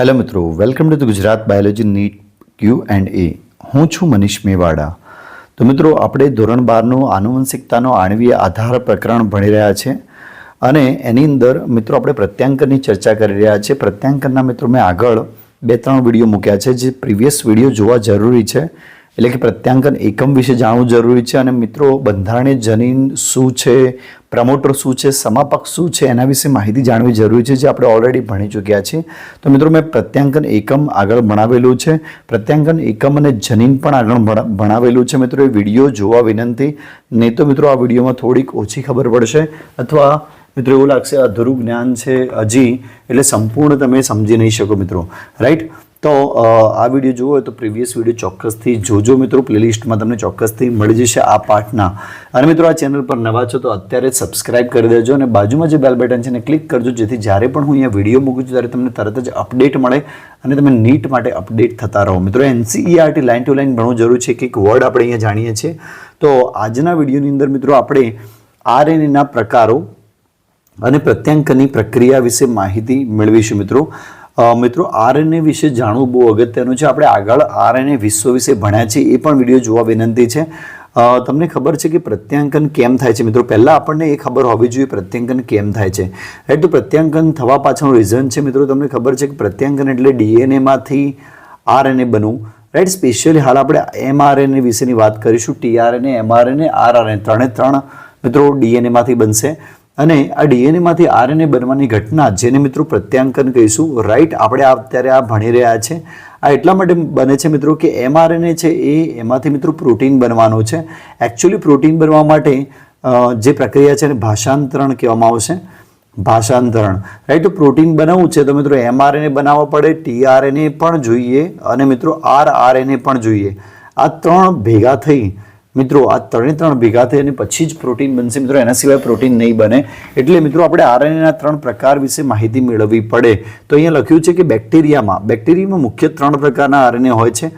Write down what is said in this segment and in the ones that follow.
Hello મિત્રો, welcome to Gujarat biology NEET Q and A. હું છું મનીષ મેવાડા. તો મિત્રો, આપણે ધોરણ બારનું આનુવંશિકતાનો આણવીય આધાર પ્રકરણ ભણી રહ્યા છે અને એની અંદર મિત્રો આપણે પ્રત્યાંકનની ચર્ચા કરી રહ્યા છીએ પ્રત્યાંકનના મિત્રો, મેં આગળ બે ત્રણ વીડિયો મૂક્યા છે જે પ્રીવિયસ વીડિયો જોવા જરૂરી છે. એટલે કે પ્રત્યાંકન એકમ વિશે જાણવું જરૂરી છે અને મિત્રો, બંધારણીય જનીન શું છે? પ્રમોટર શું છે? સમાપક શું છે? એના વિશે માહિતી જાણવી જરૂરી છે, જે આપણે ઓલરેડી ભણી ચૂક્યા છીએ. તો મિત્રો, મેં પ્રત્યાંકન એકમ આગળ ભણાવેલું છે. પ્રત્યાંકન એકમ અને જનીન પણ આગળ ભણા- ભણાવેલું છે. મિત્રો, એ વીડિયો જોવા વિનંતી. નહીં તો મિત્રો, આ વિડીયોમાં થોડીક ઓછી ખબર પડશે અથવા મિત્રો, એવું લાગશે અધૂરું જ્ઞાન છે હજી, એટલે સંપૂર્ણ તમે સમજી નહીં શકો મિત્રો. રાઈટ તો આ વીડિયો જુઓ હોય તો પ્રીવિયસ વીડિયો ચોક્કસથી જોજો મિત્રો. પ્લેલિસ્ટમાં તમને ચોક્કસથી મળી જશે આ પાઠના. અને મિત્રો, આ ચેનલ પર નવા છો તો અત્યારે સબસ્ક્રાઇબ કરી દેજો અને બાજુમાં જે બેલ બટન છે એને ક્લિક કરજો, જેથી જ્યારે પણ હું અહીંયા વીડિયો મૂકું છું, ત્યારે તમને તરત જ અપડેટ મળે અને તમે નીટ માટે અપડેટ થતા રહો. મિત્રો, એનસીઈઆરટી લાઇન ટુ લાઇન ભણવું જરૂર છે કે એક વર્ડ આપણે અહીંયા જાણીએ છીએ. તો આજના વિડીયોની અંદર મિત્રો, આપણે આરએનએના પ્રકારો અને પ્રત્યાંકનની પ્રક્રિયા વિશે માહિતી મેળવીશું મિત્રો. મિત્રો, આરએનએ વિશે જાણવું બહુ અગત્યનું છે. આપણે આગળ આરએનએ વિશ્વ વિશે ભણ્યા છીએ, એ પણ વીડિયો જોવા વિનંતી છે. તમને ખબર છે કે પ્રત્યાંકન કેમ થાય છે? મિત્રો, પહેલાં આપણને એ ખબર હોવી જોઈએ પ્રત્યાંકન કેમ થાય છે. રાઈટ તો પ્રત્યાંકન થવા પાછળનું રીઝન છે, મિત્રો, તમને ખબર છે કે પ્રત્યાંકન એટલે ડીએનએમાંથી આરએનએ બનવું. રાઈટ સ્પેશિયલી હાલ આપણે એમઆરએનએ વિશેની વાત કરીશું. ટીઆરએનએ, એમઆરએનએ આરઆરએનએ ત્રણે ત્રણ મિત્રો ડીએનએમાંથી બનશે. અને આ ડીએનએમાંથી આરએનએ બનવાની ઘટના જેને મિત્રો પ્રત્યાંકન કહીશું રાઈટ આપણે અત્યારે આ ભણી રહ્યા છે. આ એટલા માટે બને છે મિત્રો કે એમઆરએનએ છે એ એમાંથી મિત્રો પ્રોટીન બનવાનું છે. એકચ્યુઅલી પ્રોટીન બનવા માટે જે પ્રક્રિયા છે એને ભાષાંતરણ કહેવામાં આવશે. ભાષાંતરણ. રાઈટ તો પ્રોટીન બનાવવું છે તો મિત્રો એમઆરએનએ બનાવવા પડે ટીઆરએનએ પણ જોઈએ અને મિત્રો આરઆરએનએ પણ જોઈએ. આ ત્રણ ભેગા થઈ મિત્રો, આ ત્રણે ત્રણ ભેગા થઈ અને પછી જ પ્રોટીન બનશે. મિત્રો, એના સિવાય પ્રોટીન નહીં બને. એટલે મિત્રો, આપણે આરએનએના ત્રણ પ્રકાર વિશે માહિતી મેળવવી પડે. તો અહીંયા લખ્યું છે કે બેક્ટેરિયામાં બેક્ટેરિયામાં મુખ્ય ત્રણ પ્રકારના આરએનએ હોય છે.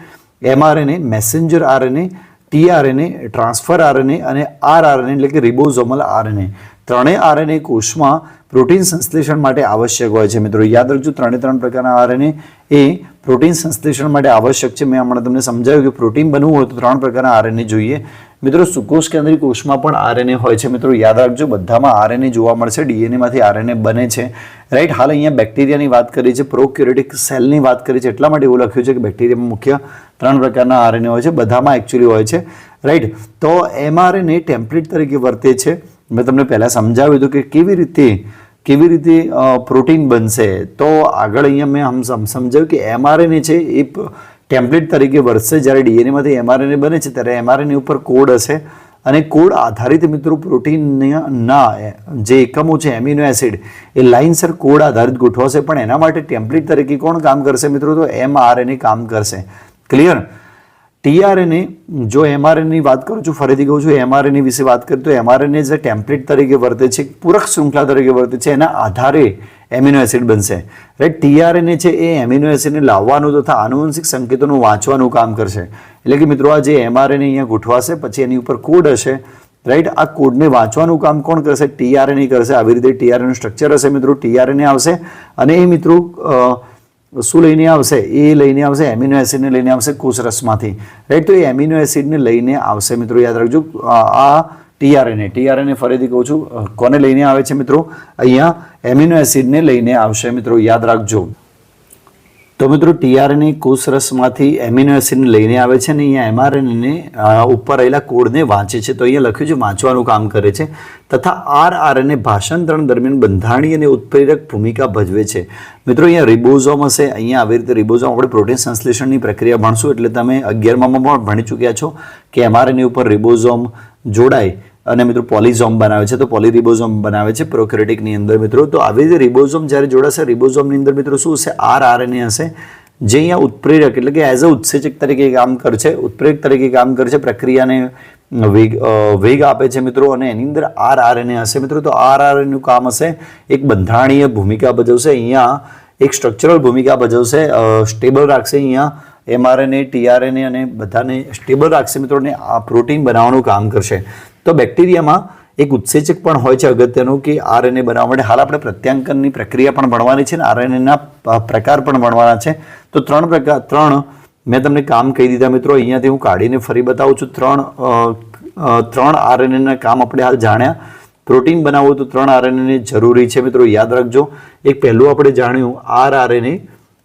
MRNA, messenger RNA, tRNA, transfer RNA અને આરઆરએનએ એટલે કે રિબોઝોમલ આરએનએ. ત્રણેય આરએનએ કોષમાં પ્રોટીન સંશ્લેષણ માટે આવશ્યક હોય છે. મિત્રો, યાદ રાખજો ત્રણે ત્રણ પ્રકારના આરએનએ એ પ્રોટીન સંશ્લેષણ માટે આવશ્યક છે. મેં હમણાં તમને સમજાવ્યું કે પ્રોટીન બનવું હોય તો ત્રણ પ્રકારના આરએનએ જોઈએ. મિત્રો, સુકોષ કેન્દ્રીય કોષમાં પણ આરએનએ હોય છે. મિત્રો, યાદ રાખજો, બધામાં આરએનએ જોવા મળશે. ડીએનએમાંથી આરએનએ બને છે. રાઈટ? હાલ અહીંયા બેક્ટેરિયાની વાત કરી છે. પ્રોક્યુરેટિક સેલની વાત કરી છે. એટલા માટે એવું લખ્યું છે કે બેક્ટેરિયામાં મુખ્ય ત્રણ પ્રકારના આરએનએ હોય છે. બધામાં એકચ્યુઅલી હોય છે. રાઈટ? તો એમઆરએનએ ટેમ્પલેટ તરીકે વર્તે છે. મેં તમને પહેલાં સમજાવ્યું હતું કે કેવી રીતે કેવી રીતે પ્રોટીન બનશે. તો આગળ અહીંયા મેં સમજાવ્યું કે એમઆરએનએ છે એ ટેમ્પલેટ તરીકે વર્ષે જ્યારે ડીએનએમાંથી એમઆરએનએ બને છે ત્યારે એમઆરએનએ ઉપર કોડ હશે. અને કોડ આધારિત મિત્રો પ્રોટીનના જે એકમો છે એમિનો એસિડ એ લાઇનસર કોડ આધારિત ગોઠવાશે. પણ એના માટે ટેમ્પલેટ તરીકે કોણ કામ કરશે મિત્રો? તો એમઆરએનએ કામ કરશે. ક્લિયર ટીઆરએનએ, જો એમઆરએનની વાત કરું છું, ફરીથી કહું છું, એમઆરએનએ વિશે વાત કરીએ તો એમઆરએનએ જે ટેમ્પલેટ તરીકે વર્તે છે, પૂરક શૃંખલા તરીકે વર્તે છે, એના આધારે એમિનો એસિડ બનશે. રાઈટ ટીઆરએનએ છે એ એમિનો એસિડને લાવવાનું તથા આનુવંશિક સંકેતોનું વાંચવાનું કામ કરશે. એટલે કે મિત્રો, આ જે એમઆરએનએ અહીંયા ગોઠવાશે, પછી એની ઉપર કોડ હશે. રાઈટ આ કોડને વાંચવાનું કામ કોણ કરશે? ટીઆરએનએ કરશે. આવી રીતે ટીઆરએનનું સ્ટ્રક્ચર હશે મિત્રો, ટીઆરએનએ આવશે. અને એ મિત્રો શું લઈને આવશે? એ લઈને આવશે એમિનો એસિડને લઈને આવશે કોષરસમાંથી. રાઈટ તો એ એમિનો એસિડને લઈને આવશે મિત્રો, યાદ રાખજો. આ ટીઆરએનએ ટીઆરએનએ ફરીથી કહું છું કોને લઈને આવે છે મિત્રો? અહીંયા એમિનો એસિડને લઈને આવશે મિત્રો, યાદ રાખજો. તો મિત્રો, ટીઆરએનએ કોષરસમાંથી એમિનો એસિડને લઈને આવે છે અને અહીંયા એમઆરએનએને ઉપર રહેલા કોડને વાંચે છે. તો અહીંયા લખ્યું છે, વાંચવાનું કામ કરે છે. તથા આરઆરએનએ ભાષાંતરણ દરમિયાન બંધારણીય અને ઉત્પ્રેરક ભૂમિકા ભજવે છે. મિત્રો, અહીંયા રિબોઝોમ હશે અહીંયા આવી રીતે રિબોઝોમ આપણે પ્રોટીન સંશ્લેષણની પ્રક્રિયા ભણશું. એટલે તમે અગિયારમાં પણ ભણી ચૂક્યા છો કે એમઆરએનએ ઉપર રિબોઝોમ જોડાય. અને મિત્રો પોલિઝોમ બનાવે છે, તો પોલીરિબોઝોમ બનાવે છે પ્રોક્રેટિકની અંદર મિત્રો. તો આવી રીતે રિબોઝોમ જ્યારે જોડાશે, રિબોઝોમની અંદર મિત્રો શું હશે? આર આરએનએ હશે, જે અહીંયા ઉત્પ્રેરક એટલે કે એઝ અ ઉત્સેચક તરીકે કામ કરશે, ઉત્પ્રેરક તરીકે કામ કરશે, પ્રક્રિયાને વેગ વેગ આપે છે મિત્રો અને એની અંદર આર આરએનએ હશે મિત્રો. તો આર આરએનએનું કામ હશે, એક બંધારણીય ભૂમિકા ભજવશે, અહીંયા એક સ્ટ્રક્ચરલ ભૂમિકા ભજવશે સ્ટેબલ રાખશે અહીંયા એમઆરએનએ ટીઆરએનએ અને બધાને સ્ટેબલ રાખશે મિત્રો અને આ પ્રોટીન બનાવવાનું કામ કરશે. તો બેક્ટેરિયામાં એક ઉત્સેચક પણ હોય છે અગત્યનું કે આરએનએ બનાવવા માટે. હાલ આપણે પ્રત્યાંકનની પ્રક્રિયા પણ ભણવાની છે ને આરએનએના પ્રકાર પણ ભણવાના છે. તો ત્રણ પ્રકાર ત્રણ મેં તમને કામ કહી દીધા મિત્રો, અહીંયાથી હું કાઢીને ફરી બતાવું છું. ત્રણ ત્રણ આરએનએના કામ આપણે હાલ જાણ્યા. પ્રોટીન બનાવવું તો ત્રણ આરએનએ જરૂરી છે મિત્રો, યાદ રાખજો. એક પહેલું આપણે જાણ્યું આર આરએનએ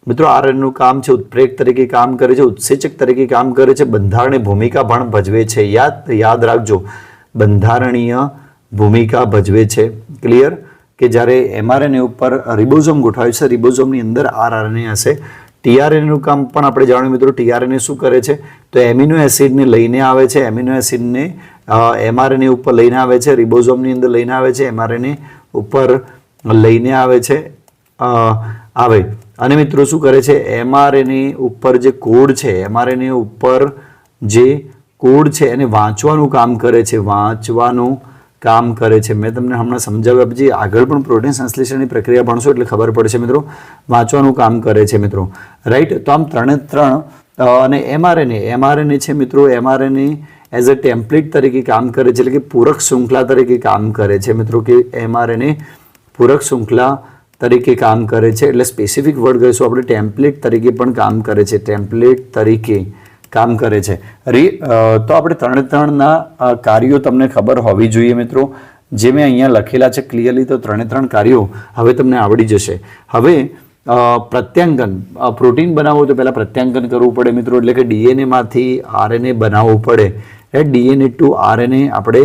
મિત્રો, આરએનએનું કામ છે ઉત્પ્રેક તરીકે કામ કરે છે, ઉત્સેચક તરીકે કામ કરે છે, બંધારણની ભૂમિકા પણ ભજવે છે. યાદ યાદ રાખજો. બંધારણીય ભૂમિકા ભજવે છે. ક્લિયર કે જ્યારે એમઆરએનએ ઉપર રિબોઝોમ ગોઠવાયું છે રિબોઝોમની અંદર આરઆરએનએ હશે. ટીઆરએનએનું કામ પણ આપણે જાણ્યું મિત્રો ટીઆરએનએ શું કરે છે? તો એમિનો એસિડને લઈને આવે છે, એમિનો એસિડને એમઆરએનએ ઉપર લઈને આવે છે રિબોઝોમની અંદર લઈને આવે છે એમઆરએનએ ઉપર લઈને આવે છે આવે. અને મિત્રો શું કરે છે? એમઆરએનએ ઉપર જે કોડ છે એમઆરએનએ ઉપર જે કોડ છે એને વાંચવાનું કામ કરે છે, વાંચવાનું કામ કરે છે. મેં તમને હમણાં સમજાવ્યા પછી આગળ પણ પ્રોટીન સંશ્લેષણની પ્રક્રિયા ભણશો એટલે ખબર પડશે મિત્રો. વાંચવાનું કામ કરે છે મિત્રો. રાઈટ તો આમ ત્રણે ત્રણ અને એમઆરએનએ એમઆરએનએ છે મિત્રો એમઆરએનએ એઝ અ ટેમ્પલેટ તરીકે કામ કરે છે, એટલે કે પૂરક શૃંખલા તરીકે કામ કરે છે મિત્રો, કે એમઆરએનએ પૂરક શૃંખલા તરીકે કામ કરે છે. એટલે સ્પેસિફિક વર્ડ કહીશું, આપણે ટેમ્પલેટ તરીકે પણ કામ કરે છે. ટેમ્પલેટ તરીકે. કામ કરે છે. રી તો આપણે ત્રણે ત્રણના કાર્યો તમને ખબર હોવી જોઈએ મિત્રો. જે મેં અહીંયા લખેલા છે ક્લિયરલી તો ત્રણે ત્રણ કાર્યો હવે તમને આવડી જશે. હવે પ્રત્યાંકન પ્રોટીન બનાવવું તો પહેલાં પ્રત્યાંકન કરવું પડે મિત્રો, એટલે કે ડીએનએમાંથી આરએનએ બનાવવું પડે. એ ડીએનએ ટુ આરએનએ આપણે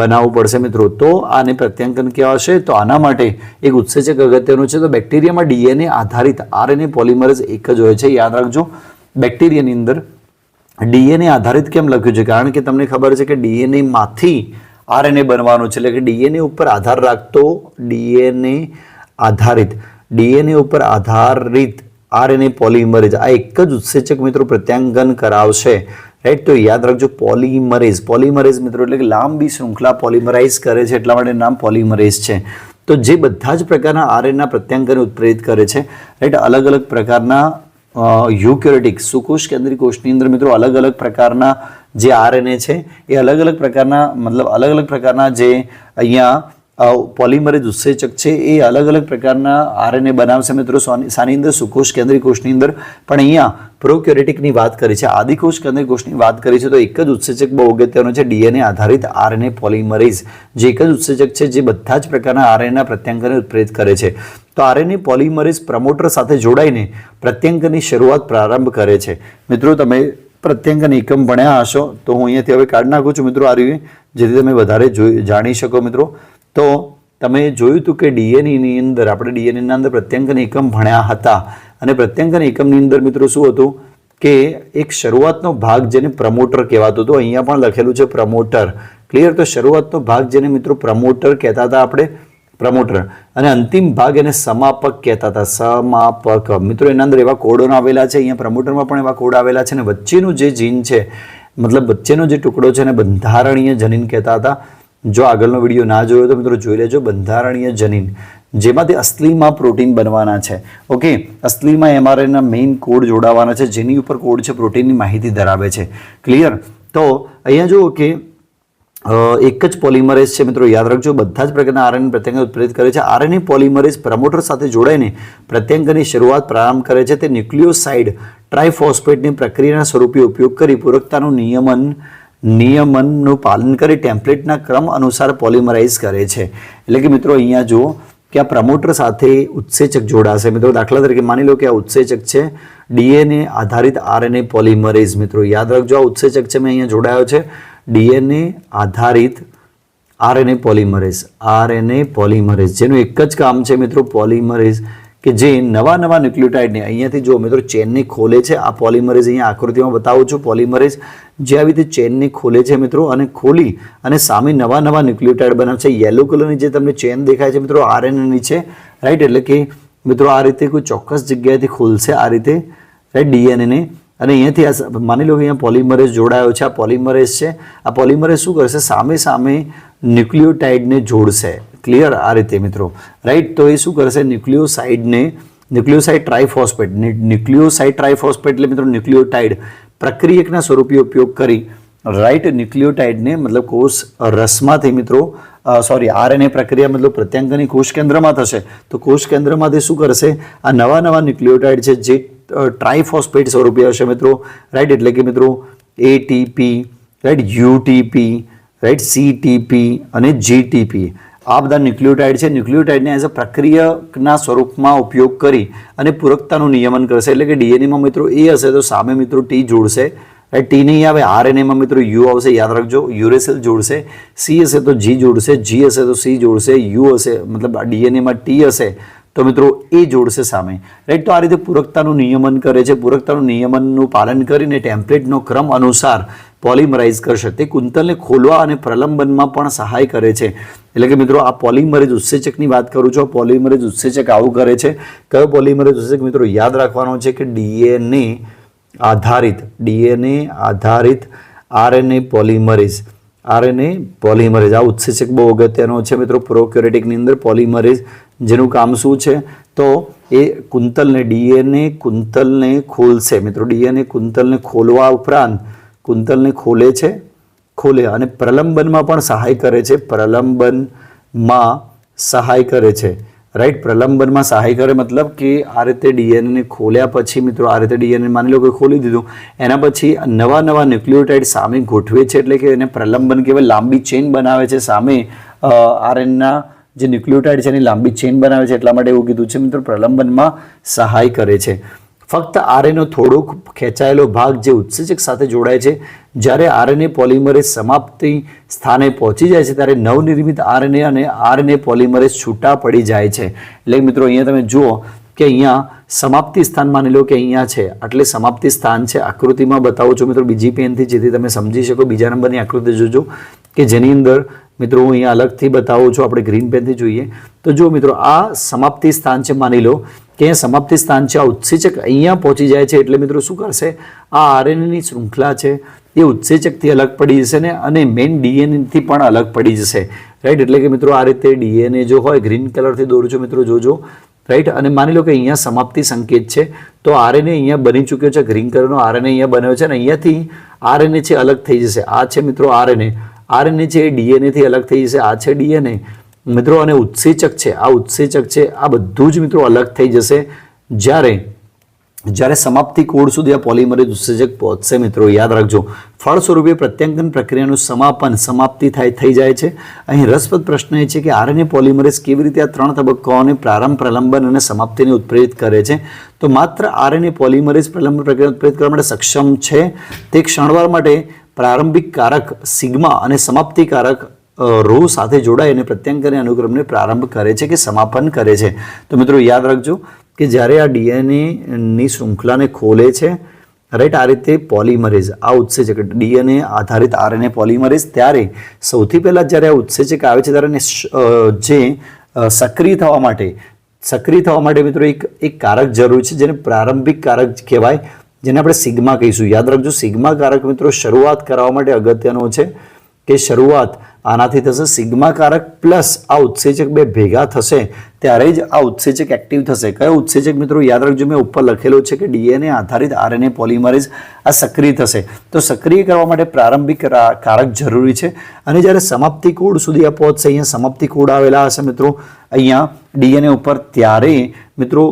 બનાવવું પડશે મિત્રો. તો આને પ્રત્યાંકન કહેવાશે. તો આના માટે એક ઉત્સેચક અગત્યનું છે, તો બેક્ટેરિયામાં ડીએનએ આધારિત આરએનએ પોલિમરેઝ એક જ હોય છે. યાદ રાખજો. બેક્ટેરિયાની અંદર ડીએનએ આધારિત કેમ લખ્યું છે? કારણ કે તમને ખબર છે કે ડીએનએ માંથી આરએનએ બનવાનું છે. એટલે કે ડીએનએ ઉપર આધાર રાખતો ડીએનએ આધારિત. ડીએનએ ઉપર આધારિત આરએનએ પોલિમરેઝ. આ એક જ ઉત્સેચક મિત્રો પ્રત્યાંગન કરાવશે. રાઈટ તો યાદ રાખજો, પોલિમરેઝ. પોલિમરેઝ મિત્રો એટલે કે લાંબી શૃંખલા પોલિમરાઇઝ કરે છે. એટલા માટે નામ પોલિમરેઝ છે. તો જે બધા જ પ્રકારના આરએનના પ્રત્યાંકને ઉત્પ્રેરિત કરે છે. રાઈટ અલગ અલગ પ્રકારના યુકેરેટિક સુકોષ કેન્દ્રી કોષની અંદર મિત્રો અલગ અલગ પ્રકારના જે આરએનએ છે, એ અલગ અલગ પ્રકારના, મતલબ અલગ અલગ પ્રકારના જે અહીંયા પોલિમરેજ ઉત્સેચક છે, એ અલગ અલગ પ્રકારના આરએનએ બનાવશે મિત્રો, સોની- અંદર, સુકોષ કેન્દ્રીય કોષની અંદર. પણ અહીંયા પ્રોક્યોરેટિકની વાત કરી છે, આદિકોષ કેન્દ્રીય કોષની વાત કરી છે, તો એક જ ઉત્સેચક બહુ અગત્યનો છે, ડીએનએ આધારિત આરએનએ પોલિમરેઝ, જે એક જ ઉત્સેચક છે, જે બધા જ પ્રકારના આરએનએના પ્રત્યાંકને ઉત્પ્રેરિત કરે છે. તો આરએનએ પોલિમરેઝ પ્રમોટર સાથે જોડાઈને પ્રત્યાંકની શરૂઆત પ્રારંભ કરે છે. મિત્રો, તમે પ્રત્યાંકન એકમ ભણ્યા હશો, તો હું અહીંયાથી હવે કાઢી નાખું છું, મિત્રો, આ રીતે જેથી તમે વધારે જોઈ, જાણી શકો, મિત્રો. તો તમે જોયું હતું કે ડીએનએની અંદર, આપણે ડીએનએના અંદર પ્રત્યંકન એકમ ભણ્યા હતા. અને પ્રત્યંકન એકમની અંદર મિત્રો શું હતું કે એક શરૂઆતનો ભાગ જેને પ્રમોટર કહેવાતો હતો, અહીંયા પણ લખેલું છે પ્રમોટર. ક્લિયર તો શરૂઆતનો ભાગ જેને મિત્રો પ્રમોટર કહેતા હતા આપણે, પ્રમોટર. અને અંતિમ ભાગ એને સમાપક કહેતા હતા, સમાપક. મિત્રો, એના અંદર એવા કોડો આવેલા છે, અહીંયા પ્રમોટરમાં પણ એવા કોડ આવેલા છે, અને વચ્ચેનું જે જીન છે, મતલબ વચ્ચેનો જે ટુકડો છે, એને બંધારણીય જનીન કહેતા હતા. જો આગળનો વીડિયો ના જોયો તો મિત્રો જોઈ લેજો, બંધારણીય જનીન, જેમાંથી અસલીમાં પ્રોટીન બનવાના છે. ઓકે અસલીમાં એમઆરએના મેઇન કોડ જોડાવાના છે, જેની ઉપર કોડ છે, પ્રોટીનની માહિતી ધરાવે છે. ક્લિયર તો અહીંયા જુઓ કે એક જ પોલિમરેઝ છે મિત્રો, યાદ રાખજો, બધા જ પ્રકારના આરએનએ પ્રત્યંગ ઉત્પ્રેરિત કરે છે. આરએનએ પોલિમરેઝ પ્રમોટર સાથે જોડાઈને પ્રત્યંગની શરૂઆત પ્રારંભ કરે છે. તે ન્યુક્લિયોસાઇડ ટ્રાઇફોસ્ફેટની પ્રક્રિયાના સ્વરૂપે ઉપયોગ કરી પૂરકતાનું નિયમન નિયમનનું પાલન કરી ટેમ્પલેટના ક્રમ અનુસાર પોલિમરાઇઝ કરે છે. એટલે કે મિત્રો અહીંયા જુઓ કે આ પ્રમોટર સાથે ઉત્સેચક જોડાશે. મિત્રો દાખલા તરીકે માની લો કે આ ઉત્સેચક છે. ડીએનએ આધારિત આરએનએ પોલિમરેઝ મિત્રો યાદ રાખજો આ ઉત્સેચક છે, મેં અહીંયા જોડાયો છે. ડીએનએ આધારિત આરએનએ પોલિમરેઝ આરએનએ પોલિમરેઝ જેનું એક જ કામ છે મિત્રો પોલિમરેઝ કે જે નવા નવા ન્યુક્લિયોટાઇડને અહીંયાથી જો મિત્રો ચેનને ખોલે છે, આ પોલિમરેઝ અહીંયા આકૃતિમાં બતાવું છું. પોલિમરેઝ જે આવી રીતે ચેનને ખોલે છે મિત્રો અને ખોલી અને સામે નવા નવા ન્યુક્લિયોટાઇડ બનાવે છે. યેલો કલરની જે તમને ચેન દેખાય છે મિત્રો આરએનએની છે રાઈટ એટલે કે મિત્રો આ રીતે કોઈ ચોક્કસ જગ્યાએથી ખોલશે આ રીતે રાઈટ ડીએનએને. અને અહીંયાથી આ માની લો કે અહીંયા પોલિમરેઝ જોડાયો છે, આ પોલિમરેઝ છે. આ પોલિમરેઝ શું કરશે? સામે સામે ન્યુક્લિયોટાઇડને જોડશે. ક્લિયર આ રીતે મિત્રો. રાઈટ તો એ શું કરશે? ન્યુક્લિયોસાઇડને ન્યુક્લિયોસાઇડ ટ્રાઇફોસ્ફેટ ન્યુક્લિયોસાઇડ ટ્રાઇફોસ્ફેટ એટલે મિત્રો ન્યુક્લિયોટાઇડ પ્રક્રિયકના સ્વરૂપે ઉપયોગ કરી રાઈટ ન્યુક્લિયોટાઇડને મતલબ કોષ રસમાંથી મિત્રો સોરી આરએનએ પ્રક્રિયા મતલબ પ્રત્યાંગની કોષ કેન્દ્રમાં થશે. તો કોષ કેન્દ્રમાંથી શું કરશે? આ નવા નવા ન્યુક્લિયોટાઇડ છે જે ટ્રાઇફોસ્ફેટ સ્વરૂપે હશે મિત્રો. રાઈટ એટલે કે મિત્રો ATP right UTP right CTP અને જીટીપી આ બધા ન્યુક્લિયોટાઇડ છે. ન્યુક્લિયોટાઇડને એઝ અ પ્રક્રિયકના સ્વરૂપમાં ઉપયોગ કરી અને પૂરકતાનું નિયમન કરશે. એટલે કે ડીએનએમાં મિત્રો એ હશે તો સામે મિત્રો ટી જોડશે. રાઈટ ટી નહીં આવે, આરએનએમાં મિત્રો યુ આવશે. યાદ રાખજો, યુરેસેલ જોડશે. સી હશે તો જી જોડશે. જી હશે તો સી જોડશે. યુ હશે, મતલબ ડીએનએમાં ટી હશે તો મિત્રો એ જોડશે સામે. રાઈટ તો આ રીતે પૂરકતાનું નિયમન કરે છે. પૂરકતાનું નિયમનનું પાલન કરીને ટેમ્પલેટનો ક્રમ અનુસાર પોલિમરાઇઝ કરશે. તે કુંતલને ખોલવા અને પ્રલંબનમાં પણ સહાય કરે છે. એટલે કે મિત્રો, આ પોલિમરેજ ઉત્સેચકની વાત કરું છું. પોલિમરેજ ઉત્સેચક આવું કરે છે. કયો પોલિમરેજ ઉત્સેચક મિત્રો યાદ રાખવાનો છે કે ડીએનએ આધારિત ડીએનએ આધારિત આરએનએ પોલિમરેઝ. આરએનએ પોલિમરેઝ, આ ઉત્સેચક બહુ અગત્યનો છે મિત્રો. પ્રોક્યોરેટિકની અંદર પોલિમરેઝ જેનું કામ શું છે? તો એ કુંતલને, ડીએનએ કુંતલને ખોલશે. મિત્રો, ડીએનએ કુંતલને ખોલવા ઉપરાંત કુંતલને ખોલે છે. ખોલે અને પ્રલંબનમાં પણ સહાય કરે છે. પ્રલંબનમાં સહાય કરે છે. રાઈટ પ્રલંબનમાં સહાય કરે મતલબ કે આ રીતે ડીએનએને ખોલ્યા પછી મિત્રો, આ રીતે ડીએનએ માની લો કે ખોલી દીધું, એના પછી નવા નવા ન્યુક્લિયોટાઇડ સામે ગોઠવે છે એટલે કે એને પ્રલંબન કહેવાય, લાંબી ચેન બનાવે છે. સામે આરએનના જે ન્યુક્લિયોટાઇડ છે એની લાંબી ચેન બનાવે છે. એટલા માટે એવું કીધું છે મિત્રો, પ્રલંબનમાં સહાય કરે છે. ફક્ત આરએનો થોડોક ખેંચાયેલો ભાગ જે ઉત્સેચક સાથે જોડાય છે. જ્યારે આરએનએ પોલિમરેઝ સમાપ્તિ સ્થાને પહોંચી જાય છે, ત્યારે નવનિર્મિત આરએનએ અને આરએનએ પોલિમરેઝ છૂટા પડી જાય છે. એટલે મિત્રો, અહીંયા તમે જુઓ કે અહીંયા સમાપ્તિ સ્થાન માની લો કે અહીંયા છે. એટલે સમાપ્તિ સ્થાન છે. આકૃતિમાં બતાવું છું મિત્રો, બીજી પેનથી જેથી તમે સમજી શકો. બીજા નંબરની આકૃતિ જોજો. કે જેની અંદર મિત્રો હું અહીંયા અલગથી બતાવું છું, આપણે ગ્રીન પેનથી જોઈએ. તો જો મિત્રો, આ સમાપ્તિ સ્થાન છે, માની લો કે સમાપ્તિ સ્થાન છે, આ ઉત્સેચક અહીંયા પહોંચી જાય છે, એટલે મિત્રો શું કરશે? આ આરએનએની શૃંખલા છે, એ ઉત્સેચકથી અલગ પડી જશે ને અને મેઇન ડીએનએથી પણ અલગ પડી જશે. રાઈટ એટલે કે મિત્રો આ રીતે ડીએનએ જો હોય ગ્રીન કલરથી દોરું છું મિત્રો, જોજો. રાઈટ અને માની લો કે અહીંયા સમાપ્તિ સંકેત છે, તો આરએનએ અહીંયા બની ચૂક્યો છે ગ્રીન કલરનો આરએનએ અહીંયા બન્યો છે અને અહીંયાથી આરએનએ છે, અલગ થઈ જશે. આ છે મિત્રો આરએનએ આરએનએ છે એ ડીએનએથી અલગ થઈ જશે, આ છે ડીએનએ. મિત્રો, અને ઉત્સેચક છે, આ ઉત્સેચક છે, આ બધું જ મિત્રો અલગ થઈ જશે. જ્યારે જ્યારે સમાપ્તિ કોડ સુધી આ પોલિમરેજ ઉત્સેચક પહોંચશે મિત્રો, યાદ રાખજો. ફળ સ્વરૂપે પ્રત્યાંકન પ્રક્રિયાનું સમાપન, સમાપ્તિ થાય, થઈ જાય છે. અહીં રસપ્રદ પ્રશ્ન એ છે કે આરએનએ પોલિમરેઝ કેવી રીતે આ ત્રણ તબક્કાઓને પ્રારંભ, પ્રલંબન અને સમાપ્તિને ઉત્પ્રેરિત કરે છે? તો માત્ર આરએનએ પોલિમરેઝ પ્રલંબન પ્રક્રિયા ઉત્પ્રેરિત કરવા માટે સક્ષમ છે. તે ક્ષણવાર માટે પ્રારંભિક કારક સિગ્મા અને સમાપ્તિ કારક રો સાથે જોડાઈ અને પ્રત્યાંકન અનુક્રમને પ્રારંભ કરે છે કે સમાપન કરે છે. તો મિત્રો યાદ રાખજો કે જ્યારે આ ડીએનએની શૃંખલાને ખોલે છે, રાઈટ, આ રીતે પોલિમરેઝ, આ ઉત્સેચક ડીએનએ આધારિત આરએનએ પોલિમરેઝ, ત્યારે સૌથી પહેલાં જ્યારે આ ઉત્સેચક આવે છે, ત્યારે જે સક્રિય થવા માટે, સક્રિય થવા માટે મિત્રો એક એક કારક જરૂર છે, જેને પ્રારંભિક કારક કહેવાય. જેને આપણે સિગ્મા કહીશું. યાદ રાખજો સિગ્મા કારક મિત્રો શરૂઆત કરાવવા માટે અગત્યનો છે કે શરૂઆત આનાથી થશે. સિગ્મા કારક પ્લસ આ ઉત્સેચક બે ભેગા થશે, ત્યારે જ આ ઉત્સેચક એક્ટિવ થશે. કયો ઉત્સેચક મિત્રો? યાદ રાખજો, મેં ઉપર લખેલો છે કે ડીએનએ આધારિત આરએનએ પોલિમરેઝ આ સક્રિય થશે. તો સક્રિય કરવા માટે પ્રારંભિક કારક જરૂરી છે. અને જ્યારે સમાપ્તિ કોડ સુધી આ પહોંચશે, અહીંયા સમાપ્તિ કોડ આવેલા હશે મિત્રો. અહીંયા ડીએનએ ઉપર, ત્યારે મિત્રો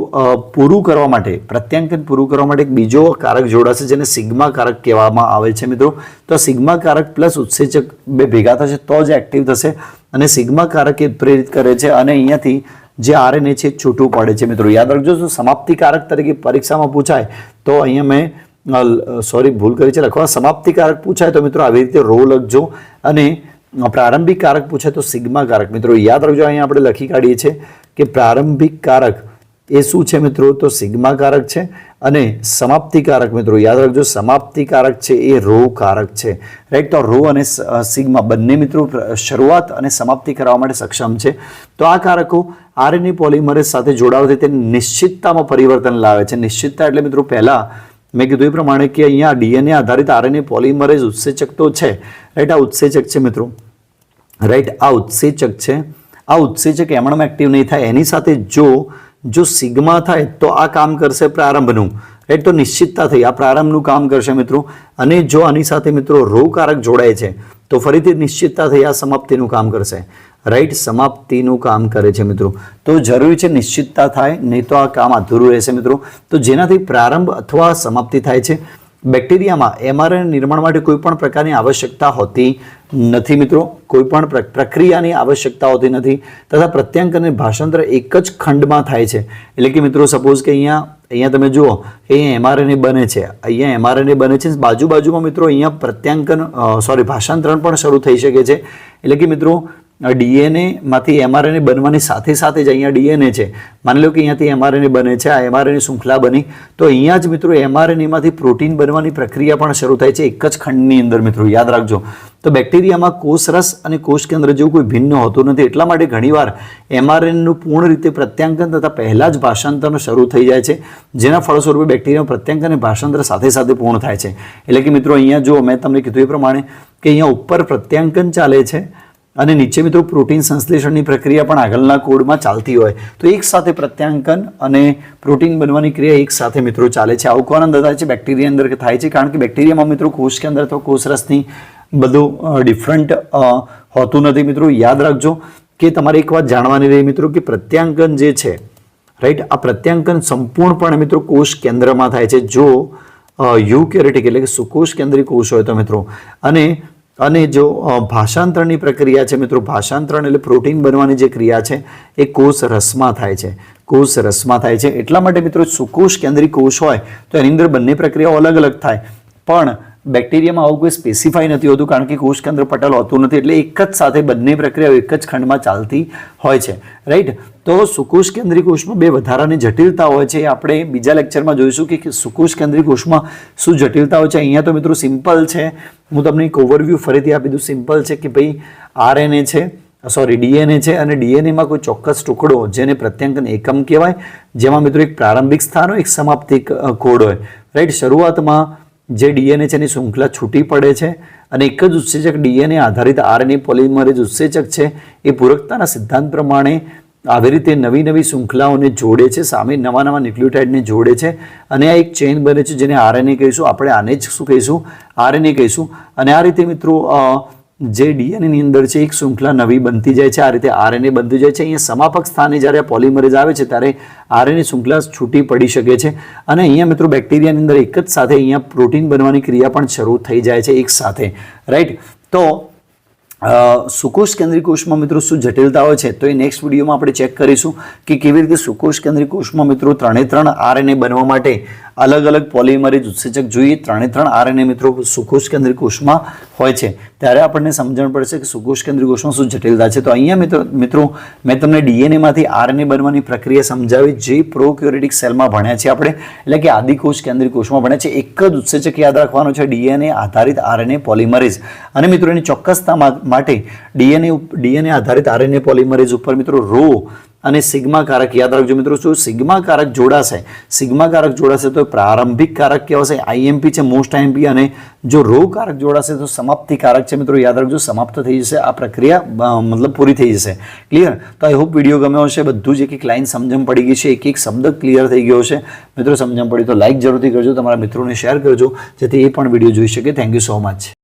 પૂરું કરવા માટે, પ્રત્યાંકન પૂરું કરવા માટે એક બીજો કારક જોડાશે જેને સિગ્મા કારક કહેવામાં આવે છે મિત્રો. તો સિગ્મા કારક પ્લસ ઉત્સેચક બે ભેગા થશે, તો જ એક્ટિવ થશે. અને સિગ્મા કારક એ પ્રેરિત કરે છે અને અહીંયાથી જે આરએનએ છે છૂટું પડે છે મિત્રો. યાદ રાખજો શું સમાપ્તિ કારક તરીકે પરીક્ષામાં પૂછાય, તો અહીંયા મેં સોરી ભૂલ કરી છે, લખવા. સમાપ્તિ કારક પૂછાય તો મિત્રો આવી રીતે રો લખજો. અને પ્રારંભિક કારક પૂછાય તો સિગ્મા કારક. મિત્રો, યાદ રાખજો, અહીંયા આપણે લખી કાઢીએ છીએ કે પ્રારંભિક કારક એ શું છે મિત્રો? તો સિગ્માકારક છે અને સમાપ્તિકારક મિત્રો, યાદ રાખજો સમાપ્તિકારક છે એ રો કારક છે. રાઈટ તો રો અને સિગ્મા બંને મિત્રો શરૂઆત અને સમાપ્તિ કરવા માટે સક્ષમ છે. તો આ કારકો આરએનએ પોલિમરેઝ સાથે જોડાવાથી તે નિશ્ચિતતામાં પરિવર્તન લાવે છે. નિશ્ચિતતા એટલે મિત્રો પહેલાં મેં કીધું એ પ્રમાણે કે અહીંયા ડીએનએ આધારિત આરએનએ પોલિમરેઝ ઉત્સેચક તો છે. રાઈટ આ ઉત્સેચક છે મિત્રો. રાઈટ આ ઉત્સેચક છે. આ ઉત્સેચક એમણમાં એક્ટિવ નહીં થાય. એની સાથે જો જો સિગ્મા થાય તો આ કામ કરશે પ્રારંભનું. રાઈટ તો નિશ્ચિતતા થઈ. આ પ્રારંભનું કામ કરશે મિત્રો. અને જો આની સાથે મિત્રો રોકારક જોડાય છે, તો ફરીથી નિશ્ચિતતા થઈ આ સમાપ્તિનું કામ કરશે. રાઈટ સમાપ્તિનું કામ કરે છે મિત્રો. તો જરૂરી છે નિશ્ચિતતા થાય, નહીં તો આ કામ અધૂરું રહેશે મિત્રો. તો જેનાથી પ્રારંભ અથવા સમાપ્તિ થાય છે બેક્ટેરિયામાં એમઆરએન નિર્માણ માટે કોઈ પણ પ્રકારની આવશ્યકતા હોતી નથી મિત્રો. કોઈ પણ પ્રક્રિયાની આવશ્યકતા હોતી નથી તથા પ્રત્યાંક અને ભાષાંતર એક જ ખંડમાં થાય છે. એટલે કે મિત્રો સપોઝ કે અહીંયા અહીંયા તમે જુઓ, અહીંયા એમઆરએનએ બને છે. અહીંયા એમઆરએનએ બને છે. બાજુ બાજુમાં મિત્રો અહીંયા પ્રત્યાંકન સોરી ભાષાંતરણ પણ શરૂ થઈ શકે છે. એટલે કે મિત્રો ડીએનએ માંથી એમઆરએનએ બનવાની સાથે સાથે જ અહીંયા ડીએનએ છે. માની લો કે અહીંયાથી એમઆરએનએ બને છે, આ એમઆરએનએ શૃંખલા બની. તો અહીંયા જ મિત્રો એમઆરએનએમાંથી પ્રોટીન બનવાની પ્રક્રિયા પણ શરૂ થાય છે, એક જ ખંડની અંદર મિત્રો. યાદ રાખજો. તો બેક્ટેરિયામાં કોષરસ અને કોષ કેન્દ્ર જેવું કોઈ ભિન્ન હોતું નથી. એટલા માટે ઘણીવાર એમઆરએનનું પૂર્ણ રીતે પ્રત્યાંકન તથા પહેલાં જ ભાષાંતર શરૂ થઈ જાય છે, જેના ફળસ્વરૂપે બેક્ટેરિયામાં પ્રત્યાંકન અને ભાષાંતર સાથે સાથે પૂર્ણ થાય છે. એટલે કે મિત્રો, અહીંયા જો મેં તમને કીધું એ પ્રમાણે કે અહીંયા ઉપર પ્રત્યાંકન ચાલે છે અને નીચે મિત્રો પ્રોટીન સંશ્લેષણની પ્રક્રિયા પણ આગળના કોડમાં ચાલતી હોય. તો એક સાથે પ્રત્યાંકન અને પ્રોટીન બનવાની ક્રિયા એક સાથે મિત્રો ચાલે છે. આવું કોણ અંદર થાય છે? બેક્ટેરિયા અંદર થાય છે. કારણ કે બેક્ટેરિયામાં મિત્રો કોષ કે અંદર અથવા કોષરસની બધું ડિફરન્ટ હોતું નથી. મિત્રો યાદ રાખજો કે તમારે એક વાત જાણવાની રહી મિત્રો કે પ્રત્યાંકન જે છે રાઈટ આ પ્રત્યાંકન સંપૂર્ણપણે મિત્રો કોષ કેન્દ્રમાં થાય છે. જો યુકેરેટિક એટલે કે સુકોષ કેન્દ્રીય કોષ હોય તો મિત્રો. અને અને જો ભાષાંતરની પ્રક્રિયા છે, મિત્રો, ભાષાંતરણ એટલે પ્રોટીન બનવાની જે ક્રિયા છે, એ કોષ રસમાં થાય છે. કોષ રસમાં થાય છે. એટલા માટે, મિત્રો, સુકોષ કેન્દ્રીય કોષ હોય, તો એની અંદર બંને પ્રક્રિયાઓ અલગ અલગ થાય. પણ બેક્ટેરિયામાં આવું કોઈ સ્પેસિફાઈ નથી હોતું, કારણ કે કોષકેન્દ્ર પટલ હોતું નથી, એટલે એક જ સાથે બંને પ્રક્રિયાઓ એક જ ખંડમાં ચાલતી હોય છે. રાઈટ તો સુકોષ કેન્દ્રી કોષમાં બે વધારાની જટિલતા હોય છે. આપણે બીજા લેક્ચરમાં જોઈશું કે સુકોષ કેન્દ્રી કોષમાં શું જટિલતા હોય છે. અહીંયા તો મિત્રો સિમ્પલ છે. હું તમને એક ઓવરવ્યૂ ફરીથી આપી દઉં. સિમ્પલ છે કે ભાઈ આરએનએ છે સોરી ડીએનએ છે અને ડીએનએમાં કોઈ ચોક્કસ ટુકડો જેને પ્રત્યાંકન એકમ કહેવાય, જેમાં મિત્રો એક પ્રારંભિક સ્થાન હોય, એક સમાપ્તિ કોડ હોય. રાઈટ શરૂઆતમાં જે ડીએનએ છે એની શૃંખલા છૂટી પડે છે અને એક જ ઉત્સેચક ડીએનએ આધારિત આરએનએ પોલિમરેજ ઉત્સેચક છે એ પૂરકતાના સિદ્ધાંત પ્રમાણે આવી રીતે નવી નવી શૃંખલાઓને જોડે છે, સામે નવા નવા ન્યુક્લિયોટાઇડને જોડે છે અને આ એક ચેઇન બને છે જેને આરએનએ કહીશું. આપણે આને જ શું કહીશું? આરએનએ કહીશું. અને આ રીતે મિત્રો જે ડીએનએની અંદર છે, એક શૃંખલા નવી બનતી જાય છે, આ રીતે આરએનએ બનતી જાય છે. અહીંયા સમાપક સ્થાને જ્યારે પોલિમરેજ આવે છે, ત્યારે આરએનએ શૃંખલા છૂટી પડી શકે છે. અને અહીંયા મિત્રો બેક્ટેરિયાની અંદર એક જ સાથે અહીંયા પ્રોટીન બનવાની ક્રિયા પણ શરૂ થઈ જાય છે, એક સાથે. રાઈટ તો સુકોષ કેન્દ્રીય કોષમાં મિત્રો શું જટિલતાઓ છે? તો એ નેક્સ્ટ વિડીયોમાં આપણે ચેક કરીશું કે કેવી રીતે સુકોષ કેન્દ્રીય કોષમાં મિત્રો ત્રણે ત્રણ આરએનએ બનવા માટે અલગ અલગ પોલિમરેજ ઉત્સેચક જોઈએ ત્રણે ત્રણ આરએનએ મિત્રો સુકોષ કેન્દ્રીય કોષમાં હોય છે. ત્યારે આપણને સમજણ પડશે કે સુકોષ કેન્દ્રીય કોષમાં શું જટિલતા છે. તો અહીંયા મિત્રો મિત્રો, મેં તમને ડીએનએમાંથી આરએનએ બનવાની પ્રક્રિયા સમજાવી જે પ્રોક્યોરેટિક સેલમાં ભણ્યા છે આપણે. એટલે કે આદિકોષ કેન્દ્રીય કોષમાં ભણ્યા છે એક જ ઉત્સેચક યાદ રાખવાનો છે, ડીએનએ આધારિત આરએનએ પોલિમરેઝ. અને મિત્રો, એની ચોક્કસતા માટે ડીએનએ ડીએનએ આધારિત આરએનએ પોલિમરેઝ ઉપર મિત્રો, રો અને સિગ્મા કારક, યાદ રાખજો મિત્રો, શું સિગ્મા કારક જોડાશે? સિગ્મા કારક જોડાશે તો પ્રારંભિક કારક કહેવાશે આઈએમપી છે મોસ્ટ આઈએમપી અને જો રો કારક જોડાશે તો સમાપ્તિ કારક છે, મિત્રો, યાદ રાખજો, સમાપ્ત થઈ જશે, આ પ્રક્રિયા મતલબ પૂરી થઈ જશે. ક્લિયર તો આઈ હોપ વીડિયો ગમ્યો હશે, બધું જ એક એક લાઇન સમજણ પડી ગઈ છે, એક એક શબ્દ ક્લિયર થઈ ગયો છે મિત્રો, સમજણ પડી તો લાઇક જરૂરથી કરજો, તમારા મિત્રોને શેર કરજો, જેથી એ પણ વીડિયો જોઈ શકે. Thank you so much